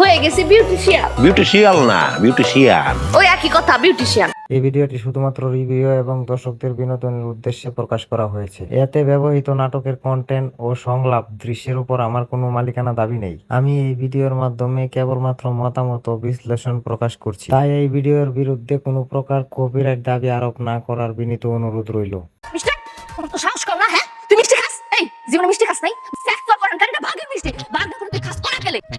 হয়ে গেছি বিউটিশিয়ান বিউটিশিয়াল না বিউটিশিয়ান ওই একই কথা বিউটিশিয়ান এই ভিডিওটি শুধুমাত্র রিভিউ এবং দর্শকদের বিনোদনের উদ্দেশ্যে প্রকাশ করা হয়েছে। এতে ব্যবহৃত নাটকের কন্টেন্ট ও সংলাপ দৃশ্যের উপর আমার কোনো মালিকানা দাবি নেই। আমি এই ভিডিওর মাধ্যমে কেবলমাত্র মতামত ও বিশ্লেষণ প্রকাশ করছি। তাই এই ভিডিওর বিরুদ্ধে কোনো প্রকার কপিরাইট দাবি আরোপ না করার বিনীত অনুরোধ রইল। মিষ্টি তোমার তো সাহস কম না হ্যাঁ? তুই মিষ্টি খাস? এই জীবনে মিষ্টি খাস নাই?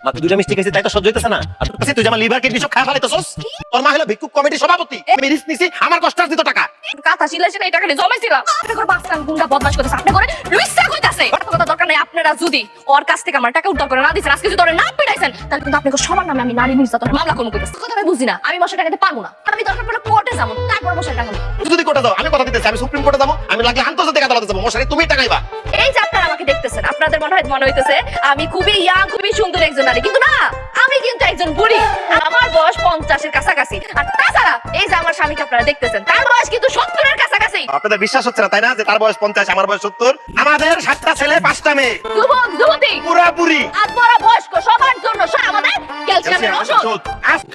মাত্র দুইটা মিষ্টি খেয়েছি তাই তো সহ্য হইতেছে না। আর তোর তুই আমার লিভার কিডনি সব খাওয়া ফেলাইতেছস তোর মা হলো ভিক্ষুক কমিটির সভাপতি। আমি রিস্ক নিছি আমার কষ্ট দিত টাকা। কাঁথা ছিল সেটা এই টাকা নিয়ে জমাইছিলাম আপনি করে বাসকান গুন্ডা বদমাশ করতেছে আপনি করে লুইসা কইতাছে। কথা দরকার নাই আপনারা যদি ওর কাছ থেকে আমার টাকা উদ্ধার করে না দিছেন আজকে যদি ওরে না পিটাইছেন তাহলে কিন্তু আপনাকে সবার নামে আমি নারী নির্যাতনের মামলা করব কইতাছে। কথা আমি বুঝি না আমি মশা টাকাতে পারব না। আমি দরকার পড়লে কোর্টে যাব তারপর মশা টাকা যদি কোর্টে যাও আমি কথা দিতেছি আমি সুপ্রিম কোর্টে যাব আমি লাগলে আন্তর্জাতিক আদালতে যাব। মশারি তুমি টাকাইবা মনে হইতেছে আমি খুবই ইয়াং খুবই সুন্দর একজন নারী। কিন্তু না আমি কিন্তু একজন বুড়ি। আমার বয়স পঞ্চাশের কাছাকাছি। আর তাছাড়া এই যে আমার স্বামীকে আপনারা দেখতেছেন তার বয়স কিন্তু সত্তরের কাছাকাছি। আপনাদের বিশ্বাস হচ্ছে না তাই না? যে তার বয়স পঞ্চাশ আমার বয়স সত্তর? আমাদের সাতটা ছেলে পাঁচটা মেয়ে। যুবক যুবতী। পুরাপুরি আত্মরা বয়স্ক সবার জন্য সব আমাদের ক্যালসিয়ামের ওষুধ।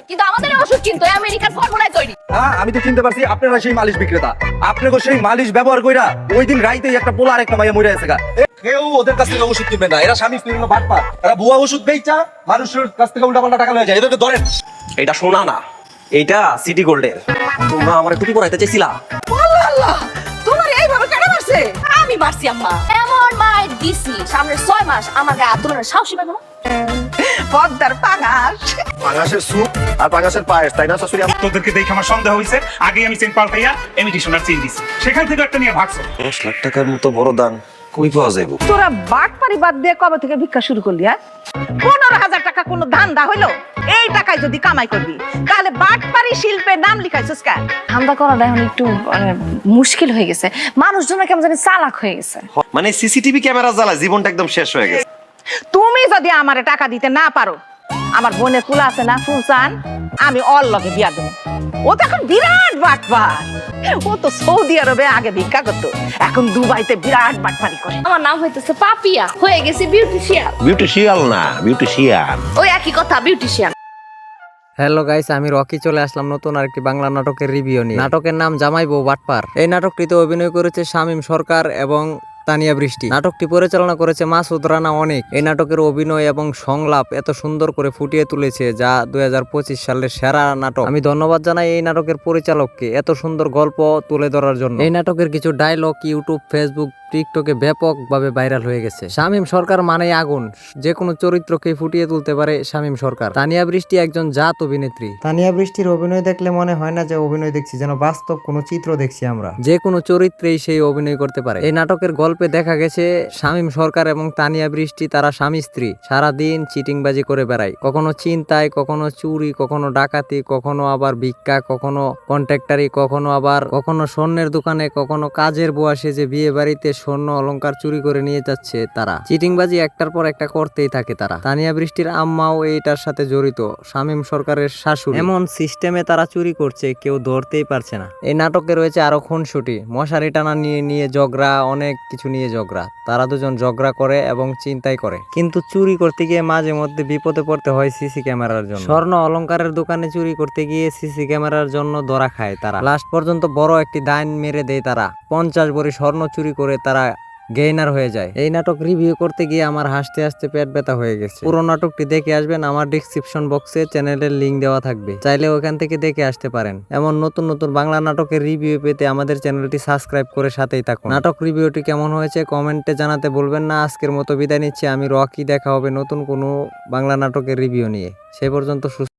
কিন্তু আমাদের ওষুধ কিন্তু আমেরিকার ফর্মুলায় তৈরি। হ্যাঁ আমি তো চিনতে পারছি আপনারা সেই মালিশ বিক্রেতা। আপনাকে সেই মালিশ ব্যবহার কইরা ওই দিন রাইতেই একটা পোলা আর একটা মাইয়া মরে আছে গা। এ, কেউ ওদের কাছ থেকে ওষুধ কিনবে না। এরা স্বামী স্ত্রীর কোনো বাটপা এরা ভুয়া ওষুধ বেচা মানুষের কাছ থেকে উল্টা পাল্টা টাকা লয়ে যায়। এদেরকে ধরেন। এটা সোনা না। এইটা সিটি গোল্ডের। তোমরা আমার টুপি পরাইতে চাইছিলা? তোমার এইভাবে কেন মারছে? আমি মারছি আম্মা। এমন মায়ের দিছি সামনের ছয় মাস আমার গায়ে আত্মনের সাহসী পাবো না পদ্মার পাঙাশ। পাঙাশের স্যুপ আর পাঙাশের পায়েস তাই না শাশুড়ি? তোদেরকে দেখে আমার সন্দেহ হয়েছে। আগে আমি চেন পাল্টাইয়া এমিটেশন আর চেন দিছি। সেখান থেকে একটা নিয়ে ভাগছো। দশ লাখ টাকার মতো বড় দান। কই পাওয়া যাইব? তোরা বাট পারি বাদ দিয়ে কবে থেকে ভিক্ষা শুরু করলি হ্যাঁ? পনেরো হাজার টাকা কোনো ধান্দা হইল? এই টাকায় যদি কামাই করবি তাহলে বাট পারি শিল্পের নাম লিখাইছিস কেন ধান্দা করাটা এখন একটু মানে মুশকিল হয়ে গেছে। মানুষজন কেমন জানি চালাক হয়ে গেছে। মানে সিসিটিভি ক্যামেরা জ্বালা জীবনটা একদম শেষ হয়ে গেছে। তুমি যদি আমার টাকা দিতে না পারো আমার বোনের কুলা আছে না ফুলসান আমি অল লগে বিয়া দেবো। ও তো এখন বিরাট বাটপার। ও তো সৌদি আরবে আগে ভিক্ষা করতো। এখন দুবাইতে বিরাট বাটপারি করে। আমার নাম হইতেছে পাপিয়া। হয়ে গেছে বিউটিশিয়ান বিউটিশিয়াল না বিউটিশিয়ান ওই একই কথা বিউটিশিয়ান হ্যালো গাইস আমি রকি চলে আসলাম নতুন আরেকটি বাংলা নাটকের রিভিউ নিয়ে। নাটকের নাম জামাই বউ বাটপার। এই নাটকটিতে অভিনয় করেছে শামীম সরকার এবং তানিয়া বৃষ্টি। নাটকটি পরিচালনা করেছে মাসুদ রানা অনেক। এই নাটকের অভিনয় এবং সংলাপ এত সুন্দর করে ফুটিয়ে তুলেছে যা দুই হাজার পঁচিশ সালের সেরা নাটক। আমি ধন্যবাদ জানাই এই নাটকের পরিচালককে এত সুন্দর গল্প তুলে ধরার জন্য। এই নাটকের কিছু ডায়লগ ইউটিউব ফেসবুক টিকটকে ব্যাপকভাবে ভাইরাল হয়ে গেছে। শামীম সরকার মানে আগুন। যে কোনো চরিত্রকে ফুটিয়ে তুলতে পারে শামীম সরকার। তানিয়া বৃষ্টি একজন জাত অভিনেত্রী। তানিয়া বৃষ্টির অভিনয় দেখলে মনে হয় না যে অভিনয় দেখছি যেন বাস্তব কোনো চিত্র দেখছি আমরা। যে কোনো চরিত্রেই সেই অভিনয় করতে পারে। এই নাটকের গল্পে দেখা গেছে শামীম সরকার এবং তানিয়া বৃষ্টি তারা স্বামী স্ত্রী। সারাদিন চিটিংবাজি করে বেড়ায়। কখনো চিন্তায় কখনো চুরি কখনো ডাকাতি কখনো আবার ভিক্ষা কখনো কন্ট্রাক্টারি কখনো আবার কখনো স্বর্ণের দোকানে কখনো কাজের বয়সে যে বিয়ে বাড়িতে স্বর্ণ অলংকার চুরি করে নিয়ে যাচ্ছে তারা। চিটিংবাজি একটার পর একটা করতেই থাকে তারা। তানিয়া বৃষ্টির আম্মাও এইটার সাথে জড়িত, শামীম সরকারের শাশুড়ি। এমন সিস্টেমে তারা চুরি করছে, কেউ ধরতেই পারছে না। এই নাটকে রয়েছে আরও খুনসুটি। মশারি টানা নিয়ে নিয়ে ঝগড়া, অনেক কিছু নিয়ে ঝগড়া। তারা দুজন ঝগড়া করে এবং চিন্তাই করে। কিন্তু চুরি করতে গিয়ে মাঝে মধ্যে বিপদে পড়তে হয় সিসি ক্যামেরার জন্য। স্বর্ণ অলংকারের দোকানে চুরি করতে গিয়ে সিসি ক্যামেরার জন্য ধরা খায় তারা। লাস্ট পর্যন্ত বড় একটি দাইন মেরে দেয় তারা। পঞ্চাশ ভরি স্বর্ণ চুরি করে তারা গেইনার হয়ে যায়। এই নাটক রিভিউ করতে গিয়ে আমার হাসতে হাসতে পেট ব্যথা হয়ে গেছে। পুরো নাটকটি দেখে আসবেন আমার ডিসক্রিপশন বক্সে চ্যানেলের লিংক দেওয়া থাকবে। চাইলে ওখান থেকে দেখে আসতে পারেন। এমন নতুন নতুন বাংলা নাটকের রিভিউ পেতে আমাদের চ্যানেলটি সাবস্ক্রাইব করে সাথেই থাকুন। নাটক রিভিউটি কেমন হয়েছে কমেন্টে জানাতে বলবেন না। আজকের মতো বিদায় নিচ্ছি। আমি রকি। দেখা হবে নতুন কোনো বাংলা নাটকের রিভিউ নিয়ে। সে পর্যন্ত সুস্থ